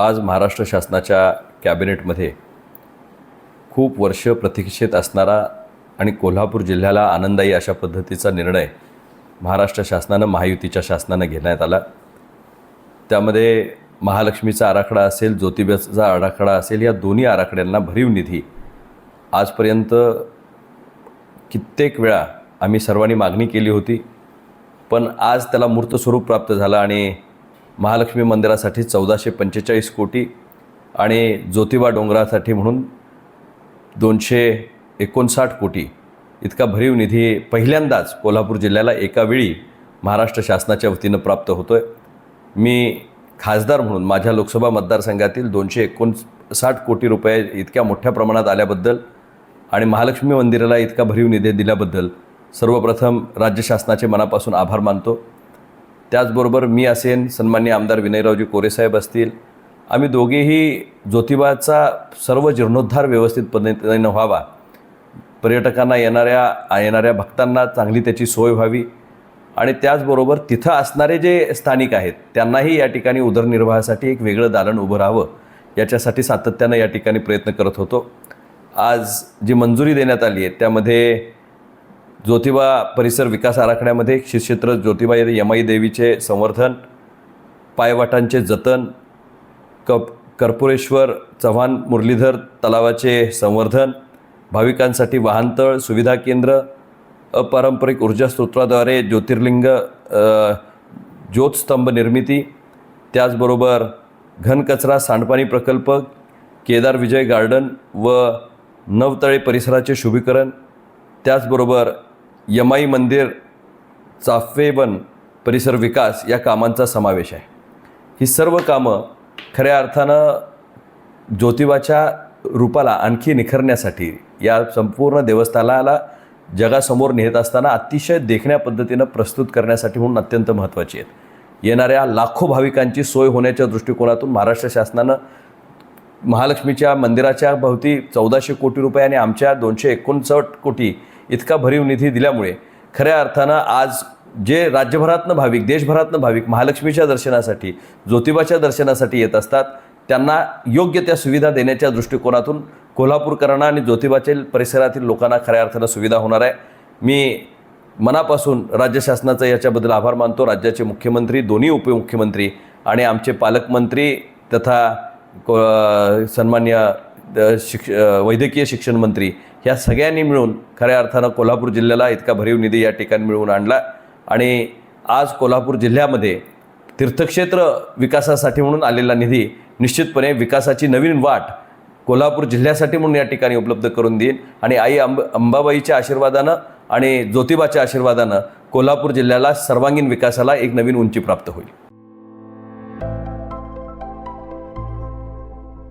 आज महाराष्ट्र शासनाच्या कॅबिनेटमध्ये खूप वर्ष प्रतीक्षेत असणारा आणि कोल्हापूर जिल्ह्याला आनंदायी अशा पद्धतीचा निर्णय महाराष्ट्र शासनानं महायुतीच्या शासनानं घेण्यात आला. त्यामध्ये महालक्ष्मीचा आराखडा असेल ज्योतिबाचा आराखडा असेल या दोन्ही आराखड्यांना भरीव निधी आजपर्यंत कित्येक वेळा आम्ही सर्वांनी मागणी केली होती. पण आज त्याला मूर्त स्वरूप प्राप्त झालं आणि महालक्ष्मी मंदिरासाठी चौदाशे पंचेचाळीस कोटी आणि ज्योतिबा डोंगरासाठी म्हणून दोनशे एकोणसाठ कोटी. इतका भरीव निधी पहिल्यांदाच कोल्हापूर जिल्ह्याला एकावेळी महाराष्ट्र शासनाच्या वतीनं प्राप्त होतो आहे मी खासदार म्हणून माझ्या लोकसभा मतदारसंघातील दोनशे एकोणसाठ कोटी रुपये इतक्या मोठ्या प्रमाणात आल्याबद्दल आणि महालक्ष्मी मंदिराला इतका भरीव निधी दिल्याबद्दल सर्वप्रथम राज्य शासनाचे मनापासून आभार मानतो. त्याचबरोबर मी असेन सन्मान्य आमदार विनयरावजी कोरेसाहेब असतील. आम्ही दोघेही ज्योतिबाचा सर्व जीर्णोद्धार व्यवस्थित पद्धतीनं व्हावा. पर्यटकांना येणाऱ्या येणाऱ्या भक्तांना चांगली त्याची सोय व्हावी. आणि त्याचबरोबर तिथं असणारे जे स्थानिक आहेत त्यांनाही या ठिकाणी उदरनिर्वाहासाठी एक वेगळं दालन उभं राहावं याच्यासाठी सातत्यानं या ठिकाणी प्रयत्न करत होतो. आज जी मंजुरी देण्यात आली आहे त्यामध्ये ज्योतिबा परिसर विकास आराखड्यामध्ये श्री क्षेत्र ज्योतिबा यमाई देवीचे संवर्धन पायवाटांचे जतन कप कर्पुरेश्वर चव्हाण मुरलीधर तलावाचे संवर्धन भाविकांसाठी वाहनतळ सुविधा केंद्र अपारंपरिक ऊर्जा स्त्रोत्राद्वारे ज्योतिर्लिंग ज्योतस्तंभ निर्मिती त्याचबरोबर घनकचरा सांडपाणी प्रकल्प केदार विजय गार्डन व नवतळे परिसराचे शुभीकरण त्याचबरोबर यमाई मंदिर चाफेवन परिसर विकास या कामांचा समावेश आहे. ही सर्व कामं खऱ्या अर्थानं ज्योतिबाच्या रूपाला आणखी निखरण्यासाठी या संपूर्ण देवस्थानाला जगासमोर नेत असताना अतिशय देखण्या पद्धतीनं प्रस्तुत करण्यासाठी म्हणून अत्यंत महत्त्वाची आहेत. येणाऱ्या लाखो भाविकांची सोय होण्याच्या दृष्टिकोनातून महाराष्ट्र शासनानं महालक्ष्मीच्या मंदिराच्या भोवती चौदाशे कोटी रुपये आणि आमच्या दोनशे एकोणसठ कोटी इतका भरीव निधी दिल्यामुळे खऱ्या अर्थानं आज जे राज्यभरातनं भाविक देशभरातनं भाविक महालक्ष्मीच्या दर्शनासाठी ज्योतिबाच्या दर्शनासाठी येत असतात त्यांना योग्य त्या सुविधा देण्याच्या दृष्टिकोनातून कोल्हापूरकरांना आणि ज्योतिबाचे परिसरातील लोकांना खऱ्या अर्थानं सुविधा होणार आहे. मी मनापासून राज्य शासनाचा याच्याबद्दल आभार मानतो. राज्याचे मुख्यमंत्री दोन्ही उपमुख्यमंत्री आणि आमचे पालकमंत्री तथा सन्मान्य शिक्ष वैद्यकीय शिक्षण मंत्री ह्या सगळ्यांनी मिळून खऱ्या अर्थानं कोल्हापूर जिल्ह्याला इतका भरीव निधी या ठिकाणी मिळवून आणला आणि आज कोल्हापूर जिल्ह्यामध्ये तीर्थक्षेत्र विकासासाठी म्हणून आलेला निधी निश्चितपणे विकासाची नवीन वाट कोल्हापूर जिल्ह्यासाठी म्हणून या ठिकाणी उपलब्ध करून देईन. आणि आई अंब अंबाबाईच्या आशीर्वादानं आणि ज्योतिबाच्या आशीर्वादानं कोल्हापूर जिल्ह्याला सर्वांगीण विकासाला एक नवीन उंची प्राप्त होईल.